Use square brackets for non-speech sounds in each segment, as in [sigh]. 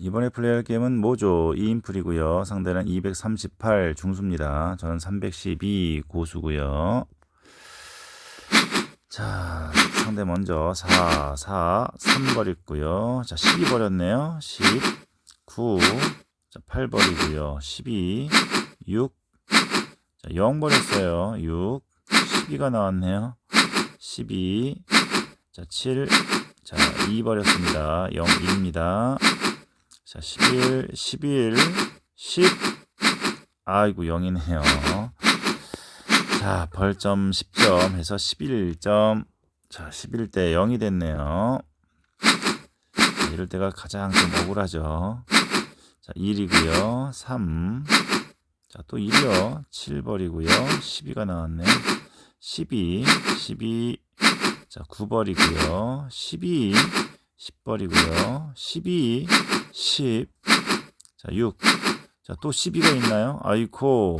이번에 플레이할 게임은 모조 2인풀이고요. 상대는 238 중수입니다. 저는 312 고수고요. 자, 상대 먼저 4, 4, 3 버렸고요. 자, 12 버렸네요. 10, 9, 자, 8 버리고요. 12, 6, 자, 0 버렸어요. 6, 12가 나왔네요. 12, 자, 7, 자, 2 버렸습니다. 0, 2입니다. 자, 11, 11, 10. 아이고, 0이네요. 자, 벌점 10점 해서 11점. 자, 11대 0이 됐네요. 자, 이럴 때가 가장 좀 억울하죠. 자, 1이고요. 3. 자, 또 1이요. 7 버리고요. 12가 나왔네. 12, 12. 자, 9 버리고요. 12, 10 버리고요. 12, 10. 자, 6. 자, 또 12가 있나요? 아이코.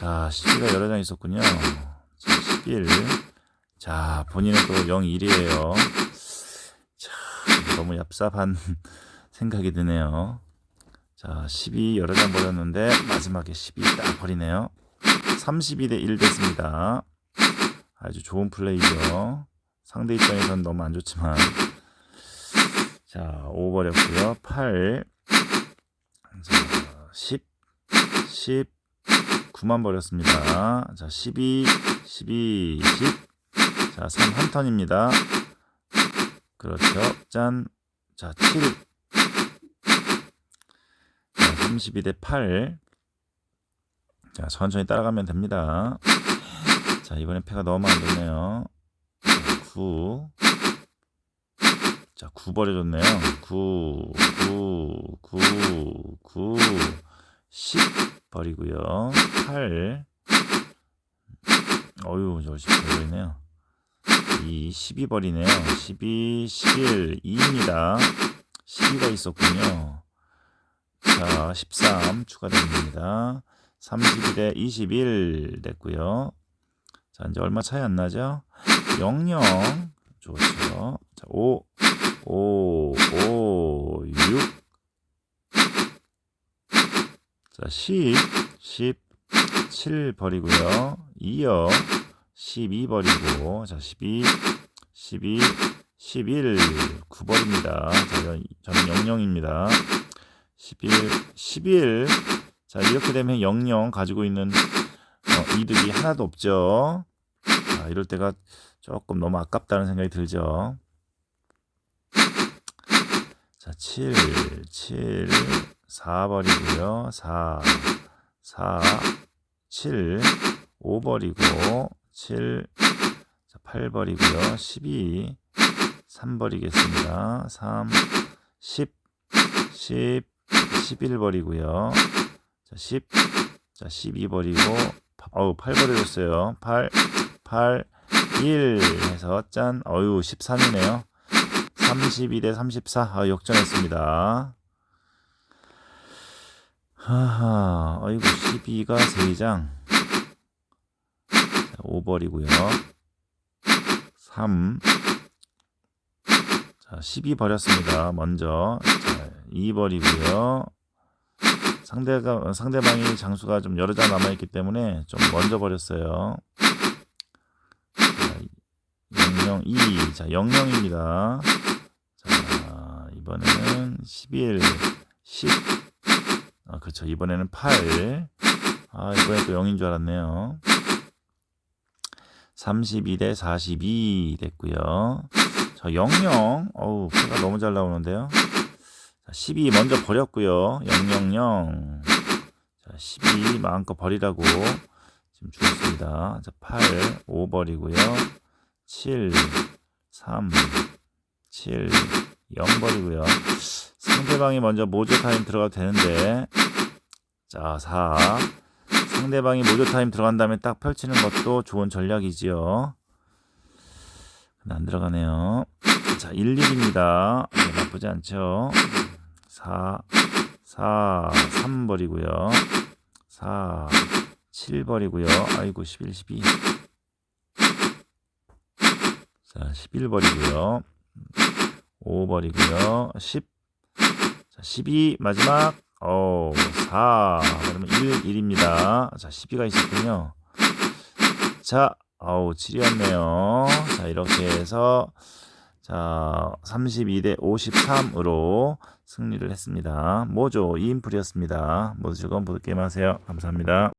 자, 12가 여러 장 있었군요. 자, 11. 자, 본인은 또 0, 1이에요. 자, 너무 얍삽한 [laughs] 생각이 드네요. 자, 12 여러 장 버렸는데, 마지막에 12 딱 버리네요. 32 대 1 됐습니다. 아주 좋은 플레이죠. 상대 입장에서는 너무 안 좋지만. 자, 5 버렸고요. 8. 자, 10. 10. 9만 버렸습니다. 자, 12. 12. 10. 자, 3 한 턴입니다. 그렇죠. 짠. 자, 7. 자, 32대 8. 자, 천천히 따라가면 됩니다. 자, 이번엔 패가 너무 안 좋네요. 9. 자, 9 버려줬네요. 9, 9, 9, 9, 10 버리고요. 8. 어유, 저10 버리네요. 2, 12 버리네요. 12, 11, 2입니다. 12가 있었군요. 자, 13 추가됩니다. 31에 21 됐고요. 자, 이제 얼마 차이 안 나죠? 00. 좋죠. 자, 5, 5, 5, 6. 자, 10, 10, 7 버리고요. 2요. 12 버리고, 자, 12, 12, 11, 9 버립니다. 자, 저는 00입니다. 11, 11. 자, 이렇게 되면 00 가지고 있는 어, 이득이 하나도 없죠. 자, 이럴 때가 조금 너무 아깝다는 생각이 들죠. 자, 7, 7, 4 버리고요. 4, 4, 7, 5 버리고, 7, 자, 8 버리고요. 12, 3 버리겠습니다. 3, 10, 10, 11 버리고요. 자, 10, 자, 12 버리고, 어우, 8 버려줬어요. 8, 8, 1 해서 짠, 어유 13이네요. 32대 34, 아, 역전했습니다. 하하, 어이구, 12가 3장. 자, 5 버리고요. 3, 자, 12 버렸습니다. 먼저. 자, 2 버리고요. 상대가 상대방이 장수가 좀 여러 장 남아 있기 때문에 좀 먼저 버렸어요. 자, 00 2. 자, 00입니다. 자, 이번에는 11 10. 아, 그렇죠. 이번에는 8. 아, 이번에 또 0인 줄 알았네요. 32 대 42 됐고요. 자, 00. 어우, 표가 너무 잘 나오는데요. 자, 12 먼저 버렸고요. 000. 자, 12 마음껏 버리라고 지금 주었습니다. 자, 8, 5 버리고요. 7, 3, 7, 0 버리고요. 상대방이 먼저 모조 타임 들어가도 되는데 자, 4. 상대방이 모조 타임 들어간 다음에 딱 펼치는 것도 좋은 전략이지요. 안 들어가네요. 자, 1, 1입니다. 네, 나쁘지 않죠. 4, 4, 3 버리고요. 4, 7 버리고요. 아이고, 11, 12. 자, 11 버리고요. 5 버리고요. 10, 자, 12 마지막 어, 4 그러면 1 1입니다. 자, 12가 있었군요. 자, 아우 7이었네요. 자, 이렇게 해서 자, 32대 53으로 승리를 했습니다. 모조 2인풀이었습니다. 모두 즐거운 보드게임 하세요. 감사합니다.